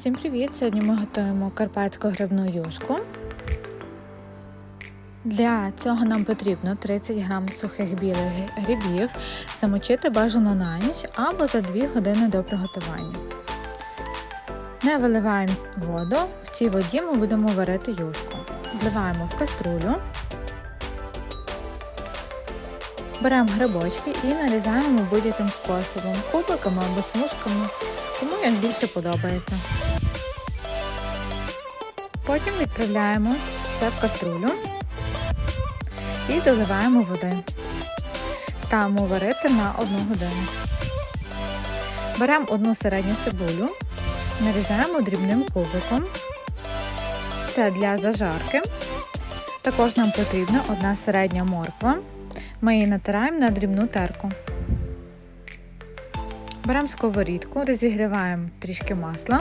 Всім привіт! Сьогодні ми готуємо карпатську грибну юшку. Для цього нам потрібно 30 г сухих білих грибів, замочити бажано на ніч або за 2 години до приготування. Не виливаємо воду, в цій воді ми будемо варити юшку. Зливаємо в каструлю, беремо грибочки і нарізаємо будь-яким способом, кубиками або смужками, кому як більше подобається. Потім відправляємо це в каструлю і доливаємо води. Ставимо варити на 1 годину. Беремо одну середню цибулю, нарізаємо дрібним кубиком. Це для зажарки. Також нам потрібна одна середня морква. Ми її натираємо на дрібну терку. Беремо сковорідку, розігріваємо трішки масла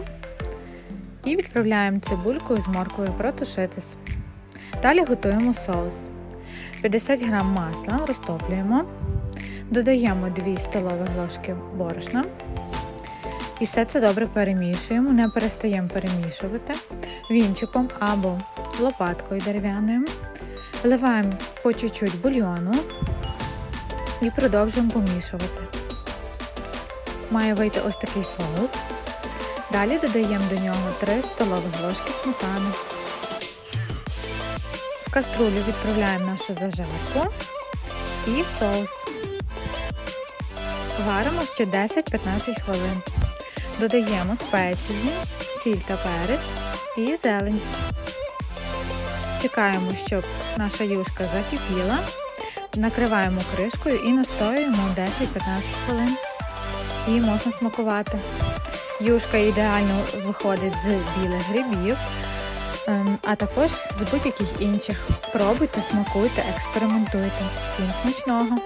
і відправляємо цибульку з морквою протушитись. Далі готуємо соус. 50 г масла розтоплюємо, додаємо 2 столові ложки борошна. І все це добре перемішуємо, не перестаємо перемішувати вінчиком або лопаткою дерев'яною. Вливаємо по чуть-чуть бульйону і продовжуємо помішувати. Має вийти ось такий соус. Далі додаємо до нього 3 столових ложки сметани. В каструлю відправляємо нашу зажарку і соус. Варимо ще 10-15 хвилин. Додаємо спеції, сіль та перець і зелень. Чекаємо, щоб наша юшка закипіла. Накриваємо кришкою і настоюємо 10-15 хвилин. І можна смакувати. Юшка ідеально виходить з білих грибів, ем, а також з будь-яких інших. Пробуйте, смакуйте, експериментуйте. Всім смачного!